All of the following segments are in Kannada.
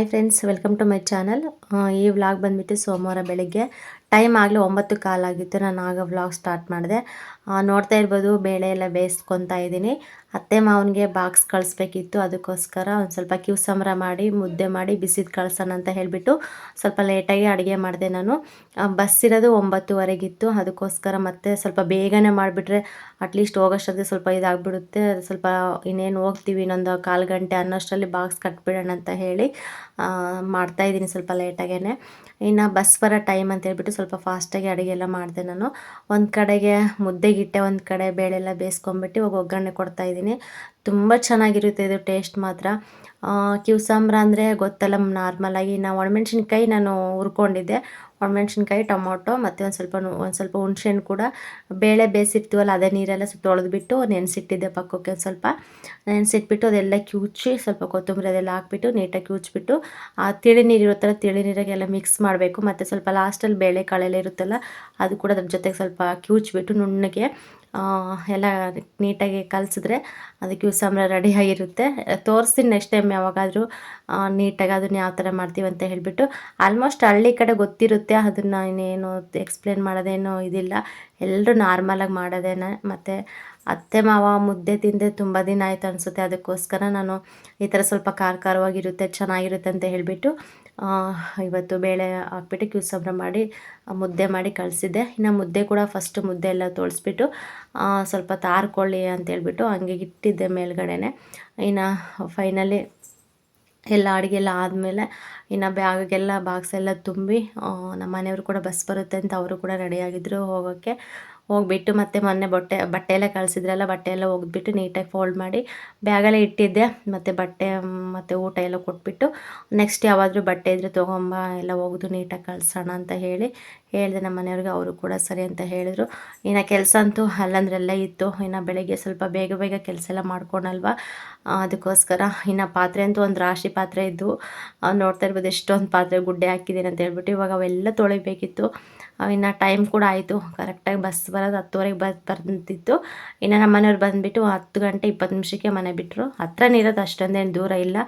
Hi friends welcome to my channel ಈ ವ್ಲಾಗ್ ಬಂದ್ಬಿಟ್ಟು ಸೋಮವಾರ ಬೆಳಿಗ್ಗೆ ಟೈಮ್ ಆಗಲಿ ಒಂಬತ್ತು ಕಾಲಾಗಿತ್ತು ನಾನು ಆಗ ವ್ಲಾಗ್ ಸ್ಟಾರ್ಟ್ ಮಾಡಿದೆ. ನೋಡ್ತಾ ಇರ್ಬೋದು, ಬೇಳೆ ಎಲ್ಲ ಬೇಯಿಸ್ಕೊತಾ ಇದ್ದೀನಿ. ಅತ್ತೆ ಮಾವನಿಗೆ ಬಾಕ್ಸ್ ಕಳಿಸ್ಬೇಕಿತ್ತು. ಅದಕ್ಕೋಸ್ಕರ ಒಂದು ಸ್ವಲ್ಪ ಕ್ಯೂಸಂಬ್ರ ಮಾಡಿ, ಮುದ್ದೆ ಮಾಡಿ ಬಿಸಿದು ಕಳ್ಸೋಣ ಅಂತ ಹೇಳಿಬಿಟ್ಟು ಸ್ವಲ್ಪ ಲೇಟಾಗಿ ಅಡುಗೆ ಮಾಡಿದೆ ನಾನು. ಬಸ್ ಇರೋದು ಒಂಬತ್ತುವರೆಗಿತ್ತು. ಅದಕ್ಕೋಸ್ಕರ ಮತ್ತೆ ಸ್ವಲ್ಪ ಬೇಗನೆ ಮಾಡಿಬಿಟ್ರೆ ಅಟ್ಲೀಸ್ಟ್ ಹೋಗೋಷ್ಟೊತ್ತಿಗೆ ಸ್ವಲ್ಪ ಇದಾಗ್ಬಿಡುತ್ತೆ. ಸ್ವಲ್ಪ ಇನ್ನೇನು ಹೋಗ್ತೀವಿ, ಇನ್ನೊಂದು ಕಾಲು ಗಂಟೆ ಅನ್ನೋಷ್ಟರಲ್ಲಿ ಬಾಕ್ಸ್ ಕಟ್ಬಿಡೋಣ ಅಂತ ಹೇಳಿ ಮಾಡ್ತಾಯಿದ್ದೀನಿ ಸ್ವಲ್ಪ ಲೇಟಾಗೇ ಇನ್ನು ಬಸ್ ಬರೋ ಟೈಮ್ ಅಂತ ಹೇಳ್ಬಿಟ್ಟು ಸ್ವಲ್ಪ ಫಾಸ್ಟಾಗಿ ಅಡುಗೆ ಎಲ್ಲ ಮಾಡಿದೆ ನಾನು. ಒಂದು ಕಡೆಗೆ ಮುದ್ದೆಗಿಟ್ಟೆ ಒಂದು ಕಡೆ, ಬೇಳೆಲ್ಲ ಬೇಯಿಸ್ಕೊಂಬಿಟ್ಟು ಇವಾಗ ಒಗ್ಗರಣೆ ಕೊಡ್ತಾಯಿದ್ದೀನಿ ತುಂಬ ಚೆನ್ನಾಗಿರುತ್ತೆ ಇದು ಟೇಸ್ಟ್ ಮಾತ್ರ. ಕ್ಯೂಸಾಂಬ್ರ ಅಂದರೆ ಗೊತ್ತಲ್ಲ ನಾರ್ಮಲಾಗಿ ನಾವು ಒಣಮೆಣ್ಸಿನ್ಕಾಯಿ ನಾನು ಹುರ್ಕೊಂಡಿದ್ದೆ. ಒಣಮೆಣ್ಸಿನ್ಕಾಯಿ, ಟೊಮೊಟೊ ಮತ್ತು ಒಂದು ಸ್ವಲ್ಪ ಒಂದು ಸ್ವಲ್ಪ ಹುಣ್ಸೆಹಣ್ಣು ಕೂಡ. ಬೇಳೆ ಬೇಯಿಸಿರ್ತೀವಲ್ಲ ಅದೇ ನೀರೆಲ್ಲ ಸ್ವಲ್ಪ ತೊಳೆದ್ಬಿಟ್ಟು ನೆನೆಸಿಟ್ಟಿದ್ದೆ ಪಕ್ಕಕ್ಕೆ ಒಂದು ಸ್ವಲ್ಪ. ನೆನೆಸಿಟ್ಬಿಟ್ಟು ಅದೆಲ್ಲ ಕ್ಯೂಚಿ, ಸ್ವಲ್ಪ ಕೊತ್ತಂಬರಿ ಅದೆಲ್ಲ ಹಾಕ್ಬಿಟ್ಟು ನೀಟಾಗಿ ಕ್ಯೂಚ್ಬಿಟ್ಟು, ಆ ತಿಳಿ ನೀರು ಇರುತ್ತಲ್ಲ, ತಿಳಿ ನೀರಾಗೆಲ್ಲ ಮಿಕ್ಸ್ ಮಾಡಬೇಕು. ಮತ್ತು ಸ್ವಲ್ಪ ಲಾಸ್ಟಲ್ಲಿ ಬೇಳೆ ಕಾಳೆಲ್ಲ ಇರುತ್ತಲ್ಲ, ಅದು ಕೂಡ ಅದ್ರ ಜೊತೆಗೆ ಸ್ವಲ್ಪ ಕ್ಯೂಚ್ಬಿಟ್ಟು ನುಣ್ಣಗೆ ಎಲ್ಲ ನೀಟಾಗಿ ಕಲಸಿದ್ರೆ ಅದಕ್ಕೆ ಯೂಸಂಬ್ರ ರೆಡಿಯಾಗಿರುತ್ತೆ ತೋರಿಸ್ತೀನಿ ನೆಕ್ಸ್ಟ್ ಟೈಮ್ ಯಾವಾಗಾದರೂ ನೀಟಾಗಿ ಅದನ್ನ ಯಾವ ಥರ ಮಾಡ್ತೀವಿ ಅಂತ ಹೇಳಿಬಿಟ್ಟು. ಆಲ್ಮೋಸ್ಟ್ ಹಳ್ಳಿ ಕಡೆ ಗೊತ್ತಿರುತ್ತೆ ಅದನ್ನು ಇನ್ನೇನು ಎಕ್ಸ್ಪ್ಲೇನ್ ಮಾಡೋದೇನೋ ಇದಿಲ್ಲ. ಎಲ್ಲರೂ ನಾರ್ಮಲಾಗಿ ಮಾಡೋದೇನೆ? ಮತ್ತು ಅತ್ತೆ, ಮಾವ ಮುದ್ದೆ ತಿಂದೆ ತುಂಬ ದಿನ ಆಯಿತು ಅನಿಸುತ್ತೆ. ಅದಕ್ಕೋಸ್ಕರ ನಾನು ಈ ಥರ ಸ್ವಲ್ಪ ಖಾರ ಖಾರವಾಗಿರುತ್ತೆ ಚೆನ್ನಾಗಿರುತ್ತೆ ಅಂತ ಹೇಳಿಬಿಟ್ಟು ಇವತ್ತು ಬೇಳೆ ಹಾಕ್ಬಿಟ್ಟು ಕ್ಯೂಸಬ್ರ ಮಾಡಿ ಮುದ್ದೆ ಮಾಡಿ ಕಳಿಸಿದ್ದೆ. ಇನ್ನು ಮುದ್ದೆ ಕೂಡ ಫಸ್ಟ್ ಮುದ್ದೆ ಎಲ್ಲ ತೋಳಿಸ್ಬಿಟ್ಟು ಸ್ವಲ್ಪ ತಾರ್ಕೊಳ್ಳಿ ಅಂತೇಳ್ಬಿಟ್ಟು ಹಂಗೆ ಇಟ್ಟಿದ್ದೆ ಮೇಲ್ಗಡೆನೆ. ಇನ್ನು ಫೈನಲಿ ಎಲ್ಲ ಅಡುಗೆ ಎಲ್ಲ ಆದಮೇಲೆ ಇನ್ನು ಬ್ಯಾಗಿಗೆಲ್ಲ ಬಾಕ್ಸ್ ಎಲ್ಲ ತುಂಬಿ ನಮ್ಮ ಮನೆಯವರು ಕೂಡ ಬಸ್ ಬರುತ್ತೆ ಅಂತ ಅವರು ಕೂಡ ರೆಡಿಯಾಗಿದ್ದರು ಹೋಗೋಕ್ಕೆ. ಹೋಗ್ಬಿಟ್ಟು ಮತ್ತೆ ಮೊನ್ನೆ ಬಟ್ಟೆ ಬಟ್ಟೆ ಎಲ್ಲ ಕಳಿಸಿದ್ರಲ್ಲ, ಬಟ್ಟೆ ಎಲ್ಲ ಹೋಗ್ಬಿಟ್ಟು ನೀಟಾಗಿ ಫೋಲ್ಡ್ ಮಾಡಿ ಬ್ಯಾಗಲ್ಲೇ ಇಟ್ಟಿದ್ದೆ. ಮತ್ತು ಬಟ್ಟೆ, ಮತ್ತು ಊಟ ಎಲ್ಲ ಕೊಟ್ಬಿಟ್ಟು ನೆಕ್ಸ್ಟ್ ಯಾವಾದರೂ ಬಟ್ಟೆ ಇದ್ದರೆ ತೊಗೊಂಬ, ಎಲ್ಲ ಹೋಗೋದು ನೀಟಾಗಿ ಕಳ್ಸೋಣ ಅಂತ ಹೇಳಿ ಹೇಳಿದೆ ನಮ್ಮ ಮನೆಯವ್ರಿಗೆ. ಅವರು ಕೂಡ ಸರಿ ಅಂತ ಹೇಳಿದರು. ಇನ್ನು ಕೆಲಸ ಅಂತೂ ಅಲ್ಲಂದ್ರೆಲ್ಲ ಇತ್ತು. ಇನ್ನು ಬೆಳಗ್ಗೆ ಸ್ವಲ್ಪ ಬೇಗ ಬೇಗ ಕೆಲಸ ಎಲ್ಲ ಮಾಡ್ಕೊಳಲ್ವ ಅದಕ್ಕೋಸ್ಕರ ಇನ್ನು ಪಾತ್ರೆ ಅಂತೂ ಒಂದು ರಾಶಿ ಪಾತ್ರೆ ಇದ್ದು ನೋಡ್ತಾ ಇರ್ಬೋದು ಎಷ್ಟೊಂದು ಪಾತ್ರೆ ಗುಡ್ಡೆ ಹಾಕಿದ್ದೀನಿ ಅಂತ ಹೇಳ್ಬಿಟ್ಟು ಇವಾಗ ಅವೆಲ್ಲ ತೊಳಿಬೇಕಿತ್ತು. ಇನ್ನು ಟೈಮ್ ಕೂಡ ಆಯಿತು. ಕರೆಕ್ಟಾಗಿ ಬಸ್ ಬರೋದು ಹತ್ತುವರೆಗೆ ಬಸ್ ಬರ್ತಿತ್ತು. ಇನ್ನು ನಮ್ಮ ಮನೆಯವ್ರು ಬಂದುಬಿಟ್ಟು ಹತ್ತು ಗಂಟೆ ಇಪ್ಪತ್ತು ನಿಮಿಷಕ್ಕೆ ಮನೆ ಬಿಟ್ಟರು ಹತ್ರನೇ ಇರೋದು ಅಷ್ಟೊಂದೇನು ದೂರ ಇಲ್ಲ.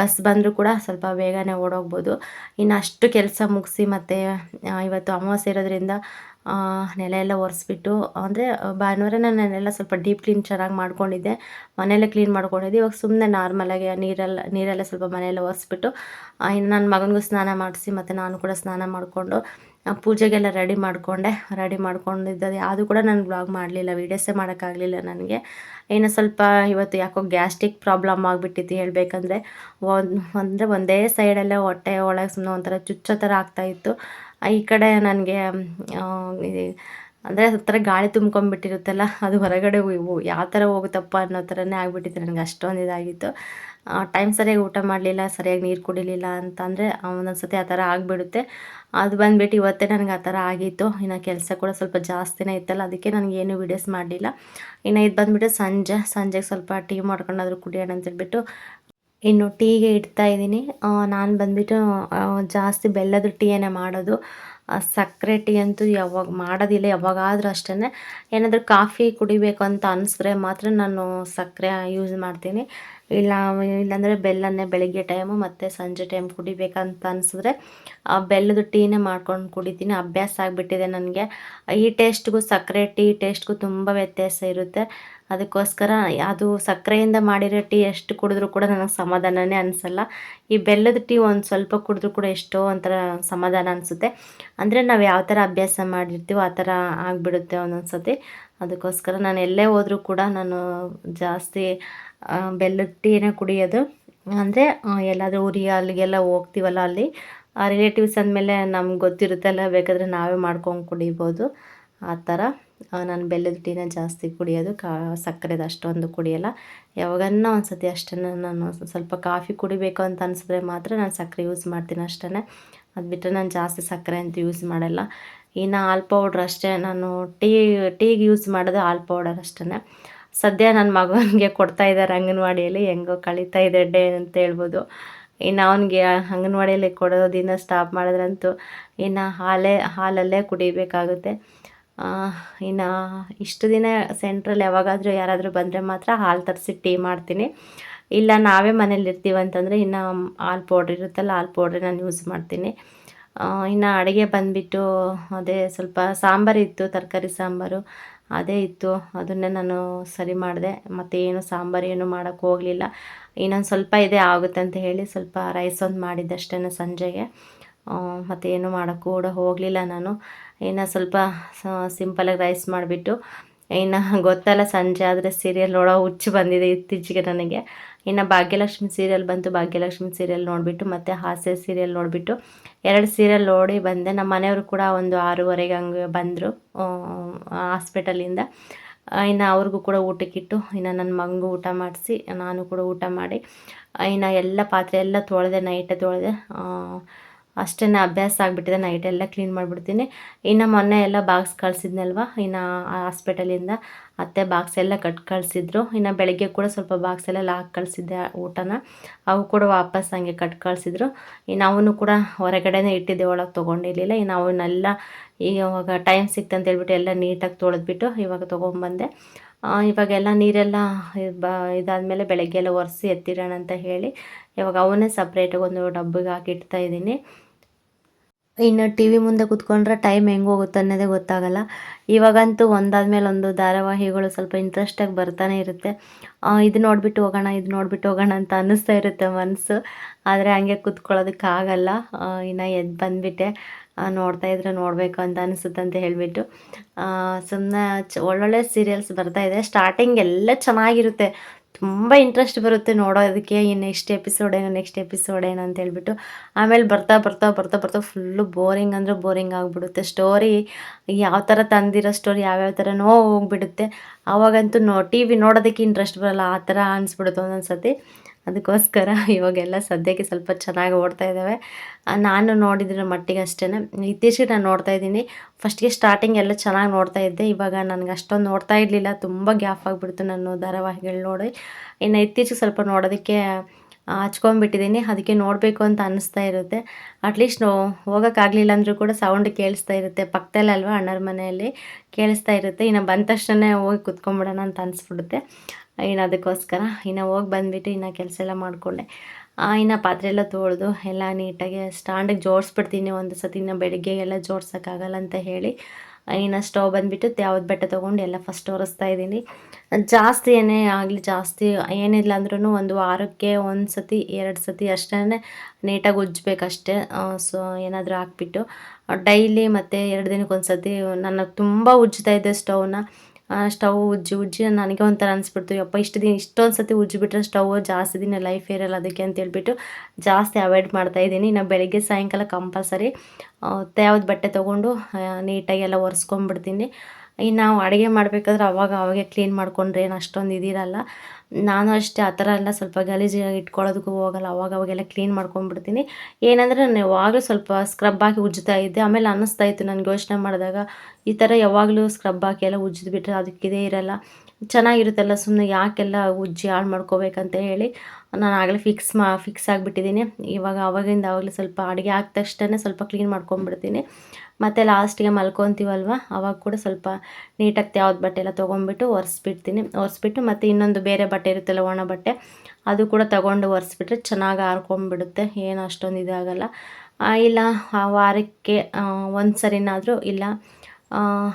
ಬಸ್ ಬಂದರೂ ಕೂಡ ಸ್ವಲ್ಪ ಬೇಗನೆ ಓಡೋಗ್ಬೋದು. ಇನ್ನು ಅಷ್ಟು ಕೆಲಸ ಮುಗಿಸಿ ಮತ್ತು ಇವತ್ತು ಅಮಾವಾಸ್ಯೆ ಇರೋದ್ರಿಂದ ನೆಲ ಎಲ್ಲ ಒರೆಸ್ಬಿಟ್ಟು, ಅಂದರೆ ಭಾನುವಾರ ನಾನೆಲ್ಲ ಸ್ವಲ್ಪ ಡೀಪ್ ಕ್ಲೀನ್ ಚೆನ್ನಾಗಿ ಮಾಡ್ಕೊಂಡಿದ್ದೆ. ಮನೆಯಲ್ಲೇ ಕ್ಲೀನ್ ಮಾಡ್ಕೊಂಡಿದ್ದೆ. ಇವಾಗ ಸುಮ್ಮನೆ ನಾರ್ಮಲಾಗಿ ನೀರೆಲ್ಲ ನೀರೆಲ್ಲ ಸ್ವಲ್ಪ ಮನೆಯೆಲ್ಲ ಒರೆಸ್ಬಿಟ್ಟು ಇನ್ನು ನನ್ನ ಮಗನಿಗೂ ಸ್ನಾನ ಮಾಡಿಸಿ ಮತ್ತು ನಾನು ಕೂಡ ಸ್ನಾನ ಮಾಡಿಕೊಂಡು ಪೂಜೆಗೆಲ್ಲ ರೆಡಿ ಮಾಡಿಕೊಂಡೆ. ರೆಡಿ ಮಾಡ್ಕೊಂಡಿದ್ದದು ಅದು ಕೂಡ ನಾನು ಬ್ಲಾಗ್ ಮಾಡಲಿಲ್ಲ ವೀಡಿಯೋಸೇ ಮಾಡೋಕ್ಕಾಗಲಿಲ್ಲ ನನಗೆ. ಇನ್ನು ಸ್ವಲ್ಪ ಇವತ್ತು ಯಾಕೋ ಗ್ಯಾಸ್ಟ್ರಿಕ್ ಪ್ರಾಬ್ಲಮ್ ಆಗಿಬಿಟ್ಟಿತ್ತು ಹೇಳಬೇಕಂದ್ರೆ, ಒಂದು, ಅಂದರೆ ಒಂದೇ ಸೈಡಲ್ಲೇ ಹೊಟ್ಟೆ ಒಳಗೆ ಸುಮ್ಮನೆ ಒಂಥರ ಚುಚ್ಚೋ ಥರ ಆಗ್ತಾಯಿತ್ತು ಈ ಕಡೆ ನನಗೆ ಅಂದರೆ ಥರ ಗಾಳಿ ತುಂಬ್ಕೊಂಡ್ಬಿಟ್ಟಿರುತ್ತಲ್ಲ, ಅದು ಹೊರಗಡೆ ಯಾವ ಥರ ಹೋಗುತ್ತಪ್ಪ ಅನ್ನೋ ಥರನೇ ಆಗಿಬಿಟ್ಟಿತ್ತು ನನಗೆ ಅಷ್ಟೊಂದು ಇದಾಗಿತ್ತು. ಟೈಮ್ ಸರಿಯಾಗಿ ಊಟ ಮಾಡಲಿಲ್ಲ, ಸರಿಯಾಗಿ ನೀರು ಕುಡಿಲಿಲ್ಲ ಅಂತಂದರೆ ಒಂದೊಂದು ಸತಿ ಆ ಥರ ಆಗಿಬಿಡುತ್ತೆ. ಅದು ಬಂದುಬಿಟ್ಟು ಇವತ್ತೇ ನನಗೆ ಆ ಥರ ಆಗಿತ್ತು. ಇನ್ನು ಕೆಲಸ ಕೂಡ ಸ್ವಲ್ಪ ಜಾಸ್ತಿನೇ ಇತ್ತಲ್ಲ, ಅದಕ್ಕೆ ನನಗೇನು ವೀಡಿಯೋಸ್ ಮಾಡಲಿಲ್ಲ. ಇನ್ನು ಇದು ಬಂದುಬಿಟ್ಟು ಸಂಜೆ, ಸಂಜೆಗೆ ಸ್ವಲ್ಪ ಟೀ ಮಾಡ್ಕೊಂಡಾದ್ರೂ ಕುಡಿಯೋಣ ಅಂತೇಳ್ಬಿಟ್ಟು ಇನ್ನು ಟೀಗೆ ಇಡ್ತಾ ಇದ್ದೀನಿ. ನಾನು ಬಂದ್ಬಿಟ್ಟು ಜಾಸ್ತಿ ಬೆಲ್ಲದ ಟೀಯನ್ನೇ ಮಾಡೋದು. ಸಕ್ಕರೆ ಟೀ ಅಂತೂ ಯಾವಾಗ ಮಾಡೋದಿಲ್ಲ, ಯಾವಾಗಾದರೂ ಅಷ್ಟೇ ಏನಾದರೂ ಕಾಫಿ ಕುಡಿಬೇಕು ಅಂತ ಅನಿಸಿದ್ರೆ ಮಾತ್ರ ನಾನು ಸಕ್ಕರೆ ಯೂಸ್ ಮಾಡ್ತೀನಿ. ಇಲ್ಲ, ಇಲ್ಲಾಂದರೆ ಬೆಲ್ಲನೇ ಬೆಳಗ್ಗೆ ಟೈಮು ಮತ್ತು ಸಂಜೆ ಟೈಮ್ ಕುಡಿಬೇಕಂತ ಅನಿಸಿದ್ರೆ ಬೆಲ್ಲದ ಟೀನೇ ಮಾಡ್ಕೊಂಡು ಕುಡಿತೀನಿ. ಅಭ್ಯಾಸ ಆಗಿಬಿಟ್ಟಿದೆ ನನಗೆ. ಈ ಟೇಸ್ಟ್ಗೂ ಸಕ್ಕರೆ ಟೀ ಟೇಸ್ಟ್ಗೂ ತುಂಬ ವ್ಯತ್ಯಾಸ ಇರುತ್ತೆ. ಅದಕ್ಕೋಸ್ಕರ ಅದು ಸಕ್ಕರೆಯಿಂದ ಮಾಡಿರೋ ಟೀ ಎಷ್ಟು ಕುಡಿದ್ರೂ ಕೂಡ ನನಗೆ ಸಮಾಧಾನನೇ ಅನಿಸಲ್ಲ. ಈ ಬೆಲ್ಲದ ಟೀ ಒಂದು ಸ್ವಲ್ಪ ಕುಡಿದ್ರೂ ಕೂಡ ಎಷ್ಟೋ ಒಂಥರ ಸಮಾಧಾನ ಅನಿಸುತ್ತೆ. ಅಂದರೆ ನಾವು ಯಾವ ಥರ ಅಭ್ಯಾಸ ಮಾಡಿರ್ತೀವೋ ಆ ಥರ ಆಗಿಬಿಡುತ್ತೆ ಒಂದೊಂದು ಸತಿ ಅದಕ್ಕೋಸ್ಕರ ನಾನು ಎಲ್ಲೇ ಹೋದರೂ ಕೂಡ ನಾನು ಜಾಸ್ತಿ ಬೆಲ್ಲದ ಟೀನೇ ಕುಡಿಯೋದು. ಅಂದರೆ ಎಲ್ಲಾದರೂ ಉರಿ ಅಲ್ಲಿಗೆಲ್ಲ ಹೋಗ್ತೀವಲ್ಲ ಅಲ್ಲಿ ರಿಲೇಟಿವ್ಸ್ ಅಂದಮೇಲೆ ನಮ್ಗೆ ಗೊತ್ತಿರುತ್ತಲ್ಲ, ಬೇಕಾದರೆ ನಾವೇ ಮಾಡ್ಕೊಂಡು ಕುಡಿಬೋದು. ಆ ಥರ ನಾನು ಬೆಲ್ಲದ ಟೀನ ಜಾಸ್ತಿ ಕುಡಿಯೋದು, ಕಾ, ಸಕ್ಕರೆದು ಅಷ್ಟೊಂದು ಕುಡಿಯೋಲ್ಲ. ಯಾವಾಗನ್ನ ಒಂದು ಸತಿ ಅಷ್ಟೇ ನಾನು ಸ್ವಲ್ಪ ಕಾಫಿ ಕುಡಿಬೇಕು ಅಂತ ಅನಿಸಿದ್ರೆ ಮಾತ್ರ ನಾನು ಸಕ್ಕರೆ ಯೂಸ್ ಮಾಡ್ತೀನಿ ಅಷ್ಟೇ ಅದು ಬಿಟ್ಟರೆ ನಾನು ಜಾಸ್ತಿ ಸಕ್ಕರೆ ಅಂತ ಯೂಸ್ ಮಾಡಲ್ಲ. ಇನ್ನು ಹಾಲು ಪೌಡ್ರ್ ಅಷ್ಟೇ, ನಾನು ಟೀ, ಟೀಗೆ ಯೂಸ್ ಮಾಡೋದು ಹಾಲು ಪೌಡರ್ ಅಷ್ಟೇ ಸದ್ಯ ನನ್ನ ಮಗನಿಗೆ ಕೊಡ್ತಾ ಇದ್ದಾರೆ ಅಂಗನವಾಡಿಯಲ್ಲಿ, ಹೆಂಗೋ ಕಳೀತಾ ಇದೆ ಡೇ ಅಂತ ಹೇಳ್ಬೋದು. ಇನ್ನು ಅವನಿಗೆ ಅಂಗನವಾಡಿಯಲ್ಲಿ ಕೊಡೋದಿನ ಸ್ಟಾಪ್ ಮಾಡಿದ್ರಂತೂ ಇನ್ನು ಹಾಲೇ, ಹಾಲಲ್ಲೇ ಕುಡಿಬೇಕಾಗುತ್ತೆ. ಇನ್ನು ಇಷ್ಟು ದಿನ ಸೆಂಟ್ರಲ್ಲಿ ಯಾವಾಗಾದರೂ ಯಾರಾದರೂ ಬಂದರೆ ಮಾತ್ರ ಹಾಲು ತರಿಸಿ ಟೀ ಮಾಡ್ತೀನಿ. ಇಲ್ಲ, ನಾವೇ ಮನೇಲಿ ಇರ್ತೀವಿ ಅಂತಂದರೆ ಇನ್ನು ಹಾಲು ಪೌಡ್ರ್ ಇರುತ್ತಲ್ಲ, ಹಾಲು ಪೌಡ್ರ್ ನಾನು ಯೂಸ್ ಮಾಡ್ತೀನಿ. ಇನ್ನು ಅಡುಗೆ ಬಂದುಬಿಟ್ಟು ಅದೇ ಸ್ವಲ್ಪ ಸಾಂಬಾರು ಇತ್ತು, ತರಕಾರಿ ಸಾಂಬಾರು, ಅದೇ ಇತ್ತು. ಅದನ್ನೇ ನಾನು ಸರಿ ಮಾಡಿದೆ. ಮತ್ತು ಏನು ಸಾಂಬಾರು ಏನು ಮಾಡೋಕ್ಕೆ ಹೋಗಲಿಲ್ಲ. ಇನ್ನೊಂದು ಸ್ವಲ್ಪ ಇದೆ ಆಗುತ್ತೆ ಅಂತ ಹೇಳಿ ಸ್ವಲ್ಪ ರೈಸ್ ಒಂದು ಮಾಡಿದ್ದಷ್ಟೇ ಸಂಜೆಗೆ. ಮತ್ತು ಏನು ಮಾಡೋಕ್ಕೂ ಕೂಡ ಹೋಗಲಿಲ್ಲ ನಾನು. ಇನ್ನು ಸ್ವಲ್ಪ ಸಿಂಪಲಾಗಿ ರೈಸ್ ಮಾಡಿಬಿಟ್ಟು, ಇನ್ನು ಗೊತ್ತಲ್ಲ ಸಂಜೆ ಆದರೆ ಸೀರಿಯಲ್ ನೋಡೋ ಹುಚ್ಚು ಬಂದಿದೆ ಇತ್ತೀಚೆಗೆ ನನಗೆ. ಇನ್ನು ಭಾಗ್ಯಲಕ್ಷ್ಮಿ ಸೀರಿಯಲ್ ಬಂತು, ಭಾಗ್ಯಲಕ್ಷ್ಮಿ ಸೀರಿಯಲ್ ನೋಡಿಬಿಟ್ಟು, ಮತ್ತು ಹಾಸ್ಯ ಸೀರಿಯಲ್ ನೋಡಿಬಿಟ್ಟು, ಎರಡು ಸೀರಿಯಲ್ ನೋಡಿ ಬಂದೆ. ನಮ್ಮ ಮನೆಯವರು ಕೂಡ ಒಂದು ಆರೂವರೆಗೆ ಹಂಗೆ ಬಂದರು ಹಾಸ್ಪಿಟಲಿಂದ ಇನ್ನು ಅವ್ರಿಗೂ ಕೂಡ ಊಟಕ್ಕಿಟ್ಟು ಇನ್ನು ನನ್ನ ಮಗು ಊಟ ಮಾಡಿಸಿ, ನಾನು ಕೂಡ ಊಟ ಮಾಡಿ, ಇನ್ನು ಎಲ್ಲ ಪಾತ್ರೆ ಎಲ್ಲ ತೊಳೆದೆ ನೈಟೇ ತೊಳೆದೆ. ಅಷ್ಟೇ ಅಭ್ಯಾಸ ಆಗಿಬಿಟ್ಟಿದೆ ನೈಟೆಲ್ಲ ಕ್ಲೀನ್ ಮಾಡಿಬಿಡ್ತೀನಿ. ಇನ್ನು ಮೊನ್ನೆ ಎಲ್ಲ ಬಾಕ್ಸ್ ಕಳಿಸಿದ್ನಲ್ವ? ಇನ್ನು ಹಾಸ್ಪಿಟಲಿಂದ ಅತ್ತೆ ಬಾಕ್ಸ್ ಎಲ್ಲ ಕಟ್ ಕಳಿಸಿದ್ರು. ಇನ್ನು ಬೆಳಗ್ಗೆ ಕೂಡ ಸ್ವಲ್ಪ ಬಾಕ್ಸ್ ಎಲ್ಲ ಲಾಕ್ ಕಳಿಸಿದ್ದೆ ಊಟನ. ಅವು ಕೂಡ ವಾಪಸ್ ಹಂಗೆ ಕಟ್ ಕಳಿಸಿದ್ರು. ಇನ್ನು ಅವನು ಕೂಡ ಹೊರಗಡೆನೇ ಇಟ್ಟಿದ್ದೆ, ಒಳಗೆ ತೊಗೊಂಡಿರಲಿಲ್ಲ. ಇನ್ನು ಅವನ್ನೆಲ್ಲ ಇವಾಗ ಟೈಮ್ ಸಿಕ್ತಂತ ಹೇಳ್ಬಿಟ್ಟು ಎಲ್ಲ ನೀಟಾಗಿ ತೊಳೆದ್ಬಿಟ್ಟು ಇವಾಗ ತೊಗೊಂಬಂದೆ. ಇವಾಗೆಲ್ಲ ನೀರೆಲ್ಲ ಬ ಇದಾದಮೇಲೆ ಬೆಳಗ್ಗೆ ಎಲ್ಲ ಒರೆಸಿ ಎತ್ತಿರೋಣ ಅಂತ ಹೇಳಿ ಇವಾಗ ಅವನ್ನೇ ಸಪ್ರೇಟಾಗಿ ಒಂದು ಡಬ್ಬಿಗೆ ಹಾಕಿ ಇಡ್ತಾ ಇದ್ದೀನಿ. ಇನ್ನು ಟಿ ವಿ ಮುಂದೆ ಕೂತ್ಕೊಂಡ್ರೆ ಟೈಮ್ ಹೆಂಗೆ ಹೋಗುತ್ತೆ ಅನ್ನೋದೇ ಗೊತ್ತಾಗಲ್ಲ. ಇವಾಗಂತೂ ಒಂದಾದ್ಮೇಲೆ ಒಂದು ಧಾರಾವಾಹಿಗಳು ಸ್ವಲ್ಪ ಇಂಟ್ರೆಸ್ಟಾಗಿ ಬರ್ತಾನೆ ಇರುತ್ತೆ. ಇದು ನೋಡಿಬಿಟ್ಟು ಹೋಗೋಣ, ಇದು ನೋಡಿಬಿಟ್ಟು ಹೋಗೋಣ ಅಂತ ಅನ್ನಿಸ್ತಾ ಇರುತ್ತೆ ಮನಸ್ಸು ಆದರೆ ಹಂಗೆ ಕೂತ್ಕೊಳ್ಳೋದಕ್ಕಾಗಲ್ಲ ಇನ್ನು ಎದ್ದು ಬಂದುಬಿಟ್ಟೆ. ನೋಡ್ತಾ ಇದ್ರೆ ನೋಡಬೇಕು ಅಂತ ಅನಿಸುತ್ತೆ ಅಂತ ಹೇಳಿಬಿಟ್ಟು. ಸುಮ್ಮನೆ ಒಳ್ಳೊಳ್ಳೆ ಸೀರಿಯಲ್ಸ್ ಬರ್ತಾಯಿದೆ ಸ್ಟಾರ್ಟಿಂಗ್ ಎಲ್ಲ ಚೆನ್ನಾಗಿರುತ್ತೆ. ತುಂಬ ಇಂಟ್ರೆಸ್ಟ್ ಬರುತ್ತೆ ನೋಡೋದಕ್ಕೆ ಈ ನೆಕ್ಸ್ಟ್ ಎಪಿಸೋಡ್ ಏನು ನೆಕ್ಸ್ಟ್ ಎಪಿಸೋಡ್ ಏನು ಅಂತ ಹೇಳ್ಬಿಟ್ಟು. ಆಮೇಲೆ ಬರ್ತಾ ಬರ್ತಾ ಬರ್ತಾ ಬರ್ತಾ ಫುಲ್ಲು ಬೋರಿಂಗ್ ಅಂದರೆ ಬೋರಿಂಗ್ ಆಗಿಬಿಡುತ್ತೆ. ಸ್ಟೋರಿ ಯಾವ ಥರ ತಂದಿರೋ ಸ್ಟೋರಿ ಯಾವ್ಯಾವ ಥರನೋ ಹೋಗ್ಬಿಡುತ್ತೆ. ಆವಾಗಂತೂ ನೋ ಟಿ ವಿ ನೋಡೋದಕ್ಕೆ ಇಂಟ್ರೆಸ್ಟ್ ಬರೋಲ್ಲ, ಆ ಥರ ಅನಿಸ್ಬಿಡುತ್ತೆ ಒಂದೊಂದು ಸತಿ ಅದಕ್ಕೋಸ್ಕರ ಇವಾಗೆಲ್ಲ ಸದ್ಯಕ್ಕೆ ಸ್ವಲ್ಪ ಚೆನ್ನಾಗಿ ಓಡ್ತಾ ಇದ್ದಾವೆ ನಾನು ನೋಡಿದ್ರ ಮಟ್ಟಿಗೆ ಅಷ್ಟೇ ಇತ್ತೀಚೆಗೆ ನಾನು ನೋಡ್ತಾ ಇದ್ದೀನಿ. ಫಸ್ಟ್ಗೆ ಸ್ಟಾರ್ಟಿಂಗ್ ಎಲ್ಲ ಚೆನ್ನಾಗಿ ನೋಡ್ತಾ ಇದ್ದೆ. ಇವಾಗ ನನಗೆ ಅಷ್ಟೊಂದು ನೋಡ್ತಾ ಇರಲಿಲ್ಲ. ತುಂಬ ಗ್ಯಾಪ್ ಆಗಿಬಿಡ್ತು ನಾನು ಧಾರಾವಾಹಿಗಳು ನೋಡಿ. ಇನ್ನು ಇತ್ತೀಚೆಗೆ ಸ್ವಲ್ಪ ನೋಡೋದಕ್ಕೆ ಹಚ್ಕೊಂಡ್ಬಿಟ್ಟಿದ್ದೀನಿ. ಅದಕ್ಕೆ ನೋಡಬೇಕು ಅಂತ ಅನ್ನಿಸ್ತಾ ಇರುತ್ತೆ. ಅಟ್ಲೀಸ್ಟ್ ಹೋಗೋಕ್ಕಾಗಲಿಲ್ಲ ಅಂದರೂ ಕೂಡ ಸೌಂಡ್ ಕೇಳಿಸ್ತಾ ಇರುತ್ತೆ. ಪಕ್ಕದಲ್ಲಲ್ವ ಅಣ್ಣರ ಮನೆಯಲ್ಲಿ? ಕೇಳಿಸ್ತಾ ಇರುತ್ತೆ. ಇನ್ನು ಬಂದ ತಕ್ಷಣ ಹೋಗಿ ಕುತ್ಕೊಂಬಿಡೋಣ ಅಂತ ಅನಿಸ್ಬಿಡುತ್ತೆ. ಇನ್ನು ಅದಕ್ಕೋಸ್ಕರ ಇನ್ನು ಹೋಗಿ ಬಂದುಬಿಟ್ಟು ಇನ್ನು ಕೆಲಸ ಎಲ್ಲ ಮಾಡಿಕೊಂಡೆ. ಇನ್ನು ಪಾತ್ರೆ ಎಲ್ಲ ತೊಳೆದು ಎಲ್ಲ ನೀಟಾಗಿ ಸ್ಟ್ಯಾಂಡಿಗೆ ಜೋಡಿಸ್ಬಿಡ್ತೀನಿ ಒಂದು ಸತಿ ಇನ್ನು ಬೆಳಿಗ್ಗೆ ಎಲ್ಲ ಜೋಡ್ಸೋಕ್ಕಾಗಲ್ಲ ಅಂತ ಹೇಳಿ. ಇನ್ನು ಸ್ಟವ್ ಬಂದುಬಿಟ್ಟು ಯಾವ್ದು ಬೆಟ್ಟ ತೊಗೊಂಡು ಎಲ್ಲ ಫಸ್ಟ್ ಒರೆಸ್ತಾ ಇದ್ದೀನಿ. ಜಾಸ್ತಿ ಏನೇ ಆಗಲಿ, ಜಾಸ್ತಿ ಏನಿಲ್ಲ ಅಂದ್ರೂ ಒಂದು ವಾರಕ್ಕೆ ಒಂದು ಸತಿ ಎರಡು ಸತಿ ಅಷ್ಟೇ ನೀಟಾಗಿ ಉಜ್ಜಬೇಕಷ್ಟೇ ಸೊ ಏನಾದರೂ ಹಾಕ್ಬಿಟ್ಟು ಡೈಲಿ ಮತ್ತು ಎರಡು ದಿನಕ್ಕೆ ಒಂದು ಸತಿ ನನ್ನ ತುಂಬ ಉಜ್ಜ್ತಾ ಇದ್ದೆ ಸ್ಟವ್ನ ಸ್ಟವ್ ಉಜ್ಜಿ ಉಜ್ಜಿ, ನನಗೆ ಒಂಥರ ಅನಿಸ್ಬಿಡ್ತು. ಯಪ್ಪ, ಇಷ್ಟು ದಿನ ಇಷ್ಟೊಂದು ಸತಿ ಉಜ್ಜಿಬಿಟ್ರೆ ಸ್ಟವ್ ಜಾಸ್ತಿ ದಿನ ಲೈಫ್ ಇರಲ್ಲ ಅದಕ್ಕೆ ಅಂತ ಹೇಳ್ಬಿಟ್ಟು ಜಾಸ್ತಿ ಅವಾಯ್ಡ್ ಮಾಡ್ತಾ ಇದ್ದೀನಿ. ಇನ್ನು ಬೆಳಗ್ಗೆ ಸಾಯಂಕಾಲ ಕಂಪಲ್ಸರಿ ಯಾವ್ದು ಬಟ್ಟೆ ತೊಗೊಂಡು ನೀಟಾಗಿ ಎಲ್ಲ ಒರೆಸ್ಕೊಂಡ್ಬಿಡ್ತೀನಿ. ಇನ್ನು ನಾವು ಅಡುಗೆ ಮಾಡಬೇಕಾದ್ರೆ ಅವಾಗ ಅವಾಗೆ ಕ್ಲೀನ್ ಮಾಡಿಕೊಂಡ್ರೆ ಏನು ಅಷ್ಟೊಂದು ಇದಿರಲ್ಲ. ನಾನು ಅಷ್ಟೇ ಆ ಥರ ಎಲ್ಲ ಸ್ವಲ್ಪ ಗಲೀಜಾಗಿ ಇಟ್ಕೊಳ್ಳೋದಕ್ಕೂ ಹೋಗಲ್ಲ, ಅವಾಗ ಅವಾಗೆಲ್ಲ ಕ್ಲೀನ್ ಮಾಡ್ಕೊಂಡ್ಬಿಡ್ತೀನಿ. ಏನಂದರೆ ನಾನು ಯಾವಾಗಲೂ ಸ್ವಲ್ಪ ಸ್ಕ್ರಬ್ ಹಾಕಿ ಉಜ್ಜುತ್ತಾ ಇದ್ದೆ. ಆಮೇಲೆ ಅನ್ನಿಸ್ತಾ ಇತ್ತು ನನಗೆ ಯೋಚನೆ ಮಾಡಿದಾಗ, ಈ ಥರ ಯಾವಾಗಲೂ ಸ್ಕ್ರಬ್ ಹಾಕಿ ಎಲ್ಲ ಉಜ್ಜಿದ್ಬಿಟ್ರೆ ಅದಕ್ಕಿದೇ ಇರಲ್ಲ. ಚೆನ್ನಾಗಿರುತ್ತಲ್ಲ ಸುಮ್ಮನೆ ಯಾಕೆಲ್ಲ ಉಜ್ಜಿ ಹಾಳು ಮಾಡ್ಕೋಬೇಕಂತ ಹೇಳಿ ನಾನು ಆಗಲೇ ಫಿಕ್ಸ್ ಮಾ ಫಿಕ್ಸ್ ಆಗಿಬಿಟ್ಟಿದ್ದೀನಿ. ಇವಾಗ ಅವಾಗಿಂದ ಆವಾಗಲೇ ಸ್ವಲ್ಪ ಅಡುಗೆ ಹಾಕಿದ ತಕ್ಷಣ ಸ್ವಲ್ಪ ಕ್ಲೀನ್ ಮಾಡ್ಕೊಂಡ್ಬಿಡ್ತೀನಿ. ಮತ್ತು ಲಾಸ್ಟಿಗೆ ಮಲ್ಕೊತೀವಲ್ವ? ಅವಾಗ ಕೂಡ ಸ್ವಲ್ಪ ನೀಟಾಗಿ ಯಾವ್ದು ಬಟ್ಟೆ ಎಲ್ಲ ತೊಗೊಂಡ್ಬಿಟ್ಟು ಒರೆಸ್ಬಿಡ್ತೀನಿ. ಒರೆಸ್ಬಿಟ್ಟು ಮತ್ತು ಇನ್ನೊಂದು ಬೇರೆ ಬಟ್ಟೆ ಇರುತ್ತಲ್ಲ ಒಣ ಬಟ್ಟೆ. ಅದು ಕೂಡ ತಗೊಂಡು ಒರೆಸ್ಬಿಟ್ರೆ ಚೆನ್ನಾಗಿ ಆರ್ಕೊಂಡ್ಬಿಡುತ್ತೆ ಏನು ಅಷ್ಟೊಂದು ಇದಾಗಲ್ಲ. ಇಲ್ಲ ವಾರಕ್ಕೆ ಒಂದು ಸರಿನಾದರೂ ಇಲ್ಲ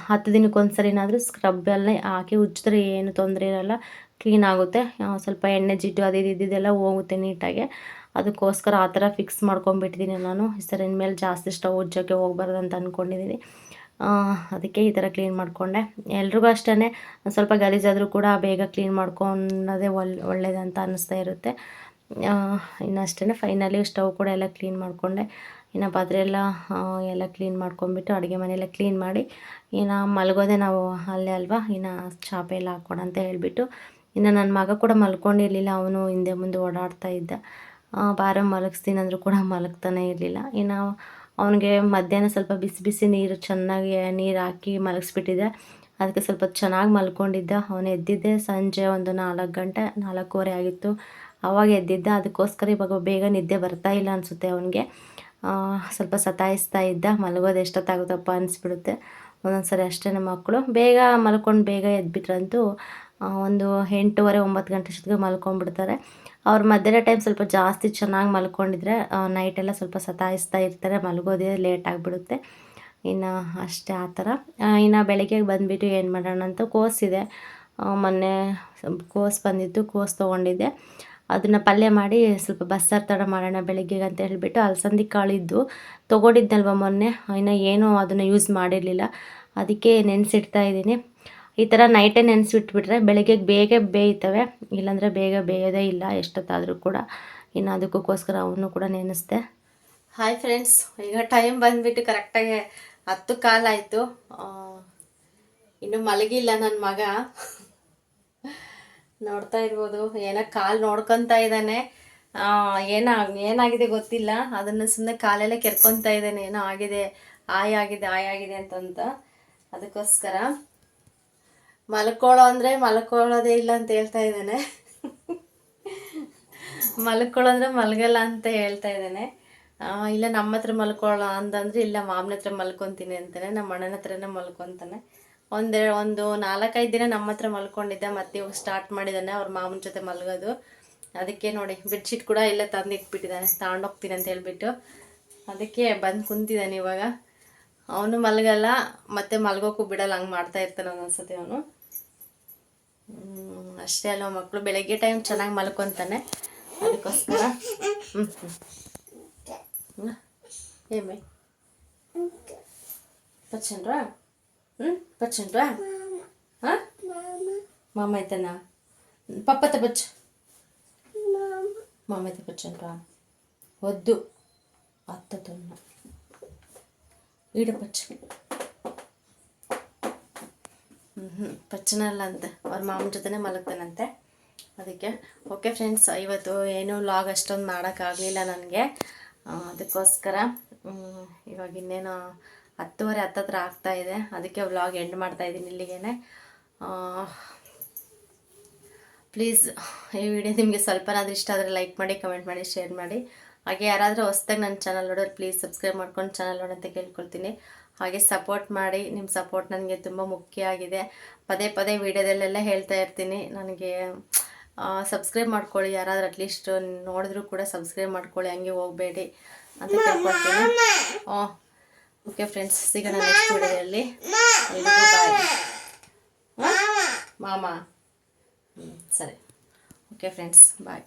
ಹತ್ತು ದಿನಕ್ಕೆ ಒಂದು ಸರಿನಾದರೂ ಸ್ಕ್ರಬ್ಬಲ್ಲೇ ಹಾಕಿ ಉಜ್ಜಿದ್ರೆ ಏನು ತೊಂದರೆ ಇರೋಲ್ಲ. ಕ್ಲೀನ್ ಆಗುತ್ತೆ. ಸ್ವಲ್ಪ ಎಣ್ಣೆ ಜಿಡ್ಡು ಅದು ಇದು ಇದ್ದಿದ್ದೆಲ್ಲ ಹೋಗುತ್ತೆ ನೀಟಾಗಿ. ಅದಕ್ಕೋಸ್ಕರ ಆ ಥರ ಫಿಕ್ಸ್ ಮಾಡ್ಕೊಂಡ್ಬಿಟ್ಟಿದ್ದೀನಿ ನಾನು. ಸರ್ ಇನ್ಮೇಲೆ ಜಾಸ್ತಿ ಸ್ಟವ್ ಉಜ್ಜೋಕ್ಕೆ ಹೋಗ್ಬಾರ್ದು ಅಂತ ಅಂದ್ಕೊಂಡಿದ್ದೀನಿ ಅದಕ್ಕೆ ಈ ಥರ ಕ್ಲೀನ್ ಮಾಡಿಕೊಂಡೆ. ಎಲ್ರಿಗೂ ಅಷ್ಟೇ ಸ್ವಲ್ಪ ಗಲೀಜಾದರೂ ಕೂಡ ಬೇಗ ಕ್ಲೀನ್ ಮಾಡ್ಕೊಳೋದೇ ಒಳ್ಳೆ ಒಳ್ಳೇದಂತ ಅನ್ನಿಸ್ತಾ ಇರುತ್ತೆ. ಇನ್ನು ಅಷ್ಟೇ ಫೈನಲಿ ಸ್ಟವ್ ಕೂಡ ಎಲ್ಲ ಕ್ಲೀನ್ ಮಾಡಿಕೊಂಡೆ. ಇನ್ನು ಪಾತ್ರೆ ಎಲ್ಲ ಎಲ್ಲ ಕ್ಲೀನ್ ಮಾಡ್ಕೊಂಡ್ಬಿಟ್ಟು ಅಡುಗೆ ಮನೆಯೆಲ್ಲ ಕ್ಲೀನ್ ಮಾಡಿ, ಇನ್ನು ಮಲಗೋದೆ ನಾವು ಅಲ್ಲೇ ಅಲ್ವಾ, ಇನ್ನು ಚಾಪೆ ಎಲ್ಲ ಹಾಕ್ಕೊಣ ಅಂತ ಹೇಳಿಬಿಟ್ಟು, ಇನ್ನು ನನ್ನ ಮಗ ಕೂಡ ಮಲ್ಕೊಂಡಿರಲಿಲ್ಲ, ಅವನು ಹಿಂದೆ ಮುಂದೆ ಓಡಾಡ್ತಾ ಇದ್ದ. ಬಾರ ಮಲಗಿಸ್ತೀನಿ ಅಂದರೂ ಕೂಡ ಮಲಗ್ತಾನೆ ಇರಲಿಲ್ಲ. ಇನ್ನು ಅವನಿಗೆ ಮಧ್ಯಾಹ್ನ ಸ್ವಲ್ಪ ಬಿಸಿ ಬಿಸಿ ನೀರು ಚೆನ್ನಾಗಿ ನೀರು ಹಾಕಿ ಮಲಗಿಸ್ಬಿಟ್ಟಿದ್ದೆ. ಅದಕ್ಕೆ ಸ್ವಲ್ಪ ಚೆನ್ನಾಗಿ ಮಲ್ಕೊಂಡಿದ್ದ. ಅವನು ಎದ್ದಿದ್ದೆ ಸಂಜೆ ಒಂದು ನಾಲ್ಕು ಗಂಟೆ, ನಾಲ್ಕೂವರೆ ಆಗಿತ್ತು. ಅವಾಗ ಎದ್ದಿದ್ದ. ಅದಕ್ಕೋಸ್ಕರ ಇವಾಗ ಬೇಗ ನಿದ್ದೆ ಬರ್ತಾ ಇಲ್ಲ ಅನಿಸುತ್ತೆ ಅವನಿಗೆ. ಸ್ವಲ್ಪ ಸತಾಯಿಸ್ತಾ ಇದ್ದ. ಮಲಗೋದು ಎಷ್ಟೊತ್ತಾಗುತ್ತಪ್ಪ ಅನಿಸ್ಬಿಡುತ್ತೆ. ಒಂದೊಂದು ಸರಿ ಅಷ್ಟೇ ಮಕ್ಕಳು. ಬೇಗ ಮಲ್ಕೊಂಡು ಬೇಗ ಎದ್ಬಿಟ್ರಂತೂ ಒಂದು ಎಂಟೂವರೆ, ಒಂಬತ್ತು ಗಂಟೆ ಅಷ್ಟೊತ್ತಿಗೆ ಮಲ್ಕೊಂಡ್ಬಿಡ್ತಾರೆ. ಅವ್ರು ಮಧ್ಯಾಹ್ನ ಟೈಮ್ ಸ್ವಲ್ಪ ಜಾಸ್ತಿ ಚೆನ್ನಾಗಿ ಮಲ್ಕೊಂಡಿದ್ರೆ ನೈಟೆಲ್ಲ ಸ್ವಲ್ಪ ಸತಾಯಿಸ್ತಾ ಇರ್ತಾರೆ, ಮಲಗೋದೇ ಲೇಟ್ ಆಗಿಬಿಡುತ್ತೆ. ಇನ್ನು ಅಷ್ಟೇ ಆ ಥರ. ಇನ್ನು ಬೆಳಗ್ಗೆ ಬಂದುಬಿಟ್ಟು ಏನು ಮಾಡೋಣ ಅಂತ ಕೋಸಿದೆ ಮೊನ್ನೆ ಕೋಸು ಬಂದಿತ್ತು ಕೋಸು ತೊಗೊಂಡಿದ್ದೆ. ಅದನ್ನು ಪಲ್ಯ ಮಾಡಿ ಸ್ವಲ್ಪ ಬಸ್ಸಾರು ಥರ ಮಾಡೋಣ ಬೆಳಿಗ್ಗೆಗೆ ಅಂತ ಹೇಳಿಬಿಟ್ಟು ಅಲಸಂದಿ ಕಾಳಿದ್ದು ತೊಗೊಂಡಿದ್ದಲ್ವ ಮೊನ್ನೆ. ಇನ್ನು ಏನೂ ಅದನ್ನು ಯೂಸ್ ಮಾಡಿರಲಿಲ್ಲ. ಅದಕ್ಕೆ ನೆನೆಸಿಡ್ತಾ ಇದ್ದೀನಿ. ಈ ಥರ ನೈಟೇ ನೆನೆಸಿಬಿಟ್ಬಿಟ್ರೆ ಬೆಳಗ್ಗೆ ಬೇಗ ಬೇಯ್ತವೆ. ಇಲ್ಲಾಂದರೆ ಬೇಗ ಬೇಯೋದೇ ಇಲ್ಲ ಎಷ್ಟೊತ್ತಾದರೂ ಕೂಡ. ಇನ್ನು ಅದಕ್ಕೋಸ್ಕರ ಅವನು ಕೂಡ ನೆನೆಸ್ದೆ. ಹಾಯ್ ಫ್ರೆಂಡ್ಸ್ ಈಗ ಟೈಮ್ ಬಂದುಬಿಟ್ಟು ಕರೆಕ್ಟಾಗಿ ಹತ್ತು ಕಾಲಾಯಿತು ಇನ್ನು ಮಲಗಿಲ್ಲ ನನ್ನ ಮಗ. ನೋಡ್ತಾ ಇರ್ಬೋದು, ಏನೋ ಕಾಲು ನೋಡ್ಕೊತಾ ಇದ್ದಾನೆ. ಏನ, ಏನಾಗಿದೆ ಗೊತ್ತಿಲ್ಲ. ಅದನ್ನು ಸುಮ್ಮನೆ ಕಾಲೆಲ್ಲ ಕೆರ್ಕೊತಾ ಇದ್ದಾನೆ. ಏನೋ ಆಗಿದೆ, ಆಯ್ ಆಗಿದೆ ಆಯ್ ಆಗಿದೆ ಅಂತಂತ. ಅದಕ್ಕೋಸ್ಕರ. ಮಲ್ಕೊಳ್ಳೋ ಅಂದರೆ ಮಲ್ಕೊಳ್ಳೋದೇ ಇಲ್ಲ ಅಂತ ಹೇಳ್ತಾ ಇದ್ದಾನೆ. ಮಲ್ಕೊಳ್ಳೋ ಅಂದ್ರೆ ಮಲಗಲ್ಲ ಅಂತ ಹೇಳ್ತಾ ಇದ್ದಾನೆ. ಇಲ್ಲ ನಮ್ಮ ಹತ್ರ ಮಲ್ಕೊಳ್ಳೋ ಅಂತಂದ್ರೆ ಇಲ್ಲ ಮಾಮನ ಹತ್ರ ಮಲ್ಕೊತೀನಿ ಅಂತಾನೆ, ನಮ್ಮ ಅಣ್ಣನ ಹತ್ರನೇ ಮಲ್ಕೊತಾನೆ. ಒಂದೆ, ಒಂದು ನಾಲ್ಕೈದು ದಿನ ನಮ್ಮ ಹತ್ರ ಮಲ್ಕೊಂಡಿದ್ದೆ, ಮತ್ತೆ ಇವಾಗ ಸ್ಟಾರ್ಟ್ ಮಾಡಿದ್ದಾನೆ, ಅವ್ರ ಮಾಮನ ಜೊತೆ ಮಲ್ಗೋದು. ಅದಕ್ಕೆ ನೋಡಿ ಬೆಡ್ಶೀಟ್ ಕೂಡ ಇಲ್ಲ ತಂದು ಇಟ್ಬಿಟ್ಟಿದ್ದಾನೆ ತಗೊಂಡೋಗ್ತೀನಿ ಅಂತ ಹೇಳ್ಬಿಟ್ಟು. ಅದಕ್ಕೆ ಬಂದು ಕುಂತಿದ್ದಾನೆ ಇವಾಗ. ಅವನು ಮಲಗಲ್ಲ, ಮತ್ತೆ ಮಲ್ಗೋಕ್ಕೂ ಬಿಡಲ್ಲ, ಹಂಗೆ ಮಾಡ್ತಾ ಇರ್ತಾನೆ ಒಂದೊಂದ್ಸತಿ ಅವನು. ಅಷ್ಟೇ ಅಲ್ವ ಮಕ್ಕಳು ಬೆಳಗ್ಗೆ ಟೈಮ್ ಚೆನ್ನಾಗಿ ಮಲ್ಕೊತಾನೆ ಅದಕ್ಕೋಸ್ಕರ ಹ್ಞೂ ಹ್ಞೂ ಏಮೆ ಪಚ್ಚನ್ರಾ ಹ್ಞೂ ಪಚ್ಚನ್ರಾ ಹಾಂ ಮಾಮ ಆಯ್ತಾನ ಪಪ್ಪತ್ತ ಪಚ್ಚ ಮಾಮ అయితే పచ్చండ్రా వద్దు అత్తతున్న ఈడ పచ్చ ಹ್ಞೂ ಪಚ್ಚನಲ್ಲ ಅಂತ. ಅವ್ರ ಮಾಮನ ಜೊತೆನೇ ಮಲಗ್ತಾನಂತೆ ಅದಕ್ಕೆ ಓಕೆ ಫ್ರೆಂಡ್ಸ್ ಇವತ್ತು ಏನೂ ಲಾಗ್ ಅಷ್ಟೊಂದು ಮಾಡೋಕ್ಕಾಗಲಿಲ್ಲ ನನಗೆ. ಅದಕ್ಕೋಸ್ಕರ ಇವಾಗ ಇನ್ನೇನು ಹತ್ತುವರೆ ಹತ್ತತ್ರ ಆಗ್ತಾ ಇದೆ. ಅದಕ್ಕೆ ವ್ಲಾಗ್ ಎಂಡ್ ಮಾಡ್ತಾ ಇದ್ದೀನಿ ಇಲ್ಲಿಗೇನೆ. ಪ್ಲೀಸ್ ಈ ವಿಡಿಯೋ ನಿಮಗೆ ಸ್ವಲ್ಪನಾದ್ರೂ ಇಷ್ಟ ಆದರೆ ಲೈಕ್ ಮಾಡಿ ಕಮೆಂಟ್ ಮಾಡಿ ಶೇರ್ ಮಾಡಿ. ಹಾಗೆ ಯಾರಾದರೂ ಹೊಸ್ದಾಗಿ ನನ್ನ ಚಾನಲ್ ನೋಡೋರು ಪ್ಲೀಸ್ ಸಬ್ಸ್ಕ್ರೈಬ್ ಮಾಡ್ಕೊಂಡು ಚಾನಲ್ ನೋಡೋಂತ ಕೇಳ್ಕೊಳ್ತೀನಿ. ಹಾಗೆ ಸಪೋರ್ಟ್ ಮಾಡಿ ನಿಮ್ಮ ಸಪೋರ್ಟ್ ನನಗೆ ತುಂಬ ಮುಖ್ಯ ಆಗಿದೆ. ಪದೇ ಪದೇ ವಿಡಿಯೋದಲ್ಲೆಲ್ಲ ಹೇಳ್ತಾ ಇರ್ತೀನಿ. ನನಗೆ ಸಬ್ಸ್ಕ್ರೈಬ್ ಮಾಡ್ಕೊಳ್ಳಿ. ಯಾರಾದರೂ ಅಟ್ಲೀಸ್ಟ್ ನೋಡಿದ್ರೂ ಕೂಡ ಸಬ್ಸ್ಕ್ರೈಬ್ ಮಾಡ್ಕೊಳ್ಳಿ. ಹಂಗೆ ಹೋಗಬೇಡಿ ಅಂತ ಕೇಳ್ಕೊಳ್ತೀನಿ. ಓ ಓಕೆ ಫ್ರೆಂಡ್ಸ್ ಸಿಗೋಣ ನೆಕ್ಸ್ಟ್ ವಿಡಿಯೋದಲ್ಲಿ. ಬಾಯ್ ಮಾಮ. ಹ್ಞೂ ಸರಿ. Okay friends bye